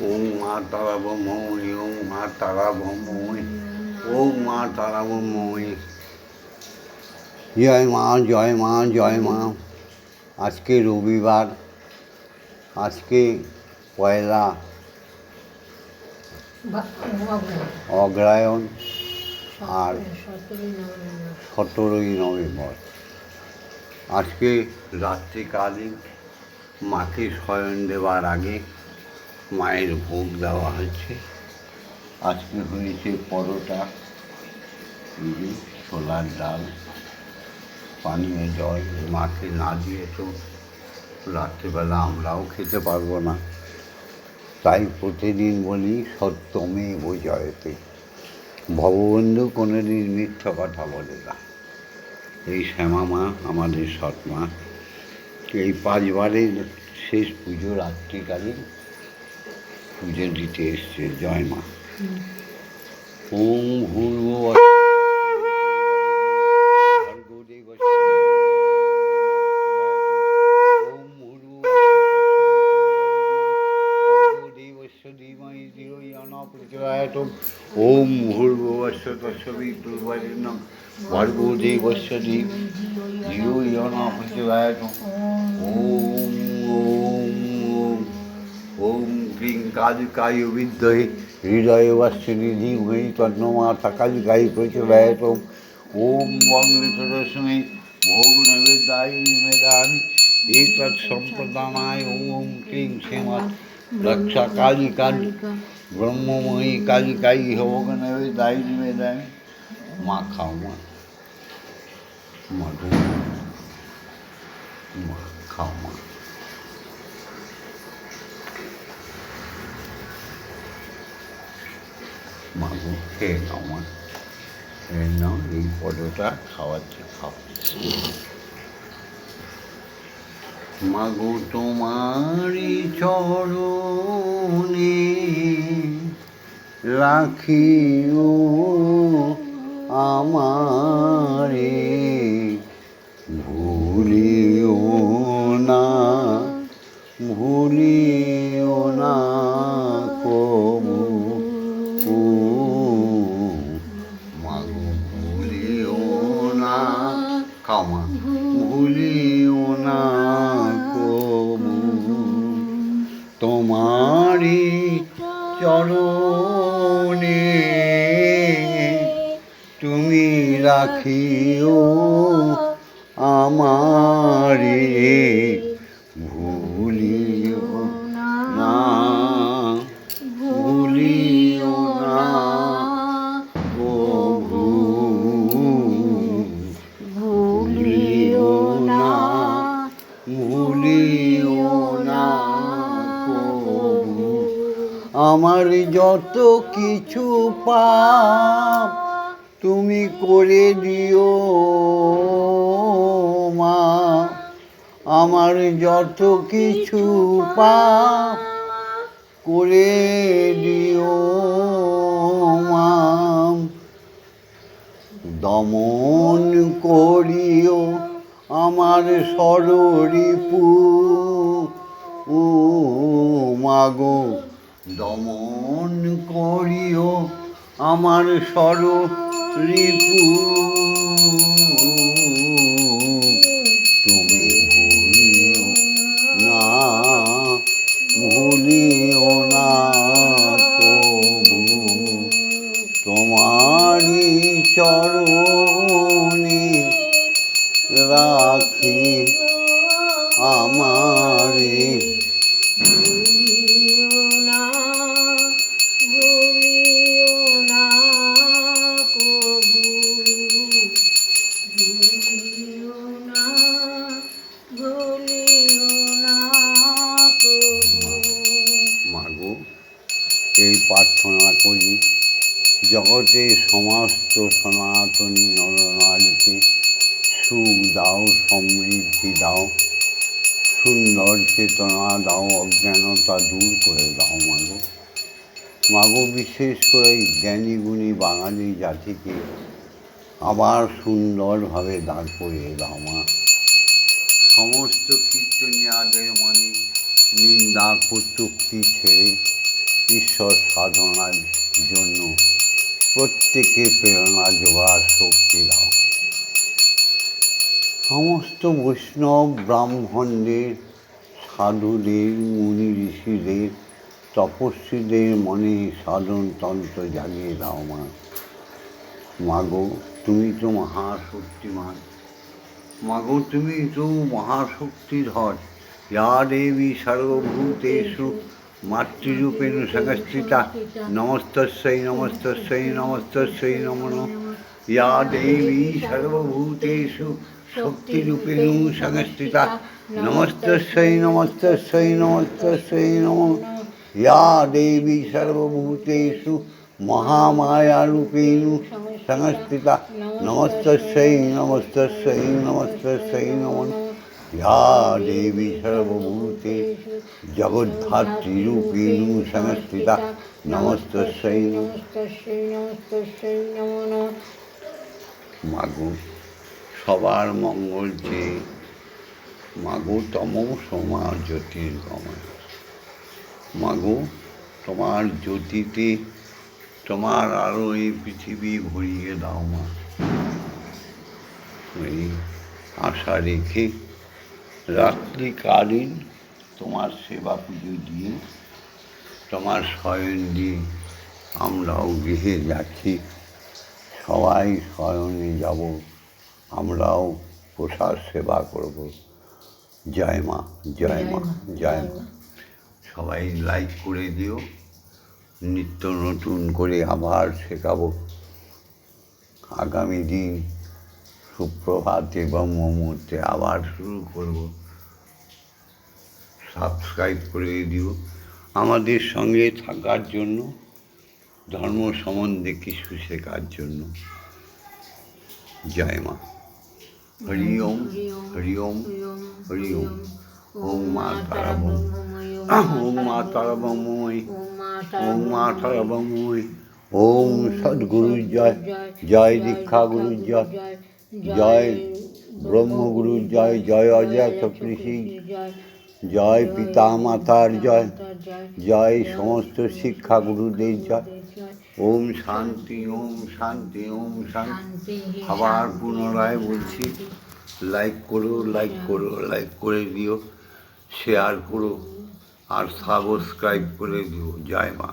ওম মা তারা ব্রহ্মণি ওম মা তারা ব্রহ্মণি ওম মা তারা ব্রহ্মণি জয় মা জয় মা জয় মা। আজকে রবিবার, আজকে পয়লা অগ্রায়ণ আর সতেরোই নভেম্বর। আজকে রাত্রিকালীন মাকে শয়ন দেওয়ার আগে মায়ের ভোগ দেওয়া হচ্ছে আজকে হয়েছে পরোটা ছোলার ডাল, পানীয় জল, মাকে না দিয়ে তো রাত্রিবেলা আমরাও খেতে পারব না। তাই প্রতিদিন বলি সত্যমে বোঝায়তে ভগবন্ধু কোনোদিন মিথ্যা কথা বলে না। এই শ্যামা মা আমাদের সৎ মা এই পাঁচবারের শেষ পুজো রাত্রিকালীন পুজো দিতে এসছে, জয় মা। ওম ভূর্ভ ওম ভূর্ভুবস্য তস্যবি পূর্বজন্ম ভর্গো দেবস্য দেব ওম काजकायु विद्धि हृदय वस्निधि गई तन्नमा तकाज गाई कृत वैतो ओम वंगलितरस्मे भोग नवेदाई मेदानी एतत् संप्रदानाय ओम क्लीं श्रीमत् रक्षा काली काल ब्रह्ममयी काली काई भोग नवेदाई मेदानी माँ खाओ माँ माँ खाओ माँ খেয়ে নাও মা খেয়ে নাও এই পদটা খাওয়াচ্ছে খাও মাগো তোমারি চরণে রাখিও আমারে ভুলিও না কবু তোমারি চরণে তুমি রাখিও আমারে। আমার যত কিছু পাপ তুমি করে দিও মা। আমার যত কিছু পাপ করে দিও মা। দমন করিও আমার সররিপু ও মাগো দমন করিও আমার সররিপু তুমি ভুলিও না ভুলিও না কবু তোমারই চরণে রাখি আমারে প্রার্থনা করি। জগতে সমস্ত সনাতনী নরনারীকে সুখ দাও, সমৃদ্ধি দাও, সুন্দর চেতনা দাও, অজ্ঞানতা দূর করে দাও মাগো। মাগো, বিশেষ করে জ্ঞানী গুণী বাঙালি জাতিকে আবার সুন্দরভাবে দাঁড় করিয়ে দাও মা। সমস্ত কীর্তনিয়াদের মানে নিন্দা, কটুক্তি ছেড়ে ঈশ্বর সাধনার জন্য প্রত্যেকে প্রেরণা যোগার শক্তি দাও। সমস্ত বৈষ্ণব, ব্রাহ্মণদের, সাধুদের, মুনি ঋষিদের, তপস্বীদের মনে সাধন তন্ত্র জাগিয়ে দাও মা। মাগো, তুমি তো মহাশক্তিমান। মাগো, তুমি তো মহাশক্তিধর। যা দেবী সর্বভূতেষু মাতৃরূপেণ সংস্থিতা নমস্তস্যৈ নমস্তস্যৈ নমস্তস্যৈ নমো ইয়া দেবী সর্বভূতেষু শক্তিরূপেণ সংস্থিতা নমস্তস্যৈ নমস্তস্যৈ নমস্তস্যৈ নমো ইয়া দেবী সর্বভূতেষু মহামায়ারূপেণ সংস্থিতা নমস্তস্যৈ নমস্তস্যৈ নমস্তস্যৈ নমো। নমঃ ইয়া দেবী সর্বভূতে জগদ্ধাত্রীরূপেণ সংস্থিতা নমস্তস্যৈ নমঃ নমস্তস্যৈ নমস্তস্যৈ মাগো সবার মঙ্গল যে মাগো তম সমার জ্যোতির্গময় মাগো তোমার জ্যোতিতে তোমার আলো এই পৃথিবী ভরিয়ে দাও মা। এই আশা রেখে রাত্রিকালীন তোমার সেবা পুজো দিয়ে, তোমার শয়ন দিয়ে আমরাও গৃহে যাচ্ছি। সবাই শয়নে যাব, আমরাও প্রসাদ সেবা করব। জয় মা জয় মা জয় মা। সবাই লাইক করে দিও, নিত্য নতুন করে আবার শেখাবো। আগামী দিন সুপ্রভাত এবং মুহূর্তে আবার শুরু করব। সাবস্ক্রাইব করে দিও। আমাদের সঙ্গে থাকার জন্য, ধর্ম সম্বন্ধে কিছু শেখার জন্য। জয় মা। হরি ওম হরি ওম হরি ওম। ওম মা তারা ওম মা তারা ব্রহ্মময়ী ওম মা তারা ব্রহ্মময়ী ওম সদ্গুরু জয়। জয় দীক্ষা গুরু জয়। জয় ব্রহ্মগুরু, জয় জয় অজয় কৃষি জয় পিতা মাতার জয় জয় সমস্ত শিক্ষা গুরুদের জয়। ওম শান্তি ওম শান্তি ওম শান্তি। আবার পুনরায় বলছি, লাইক করো লাইক করো, লাইক করে দিও, শেয়ার করো, আর সাবস্ক্রাইব করে দিও। জয় মা।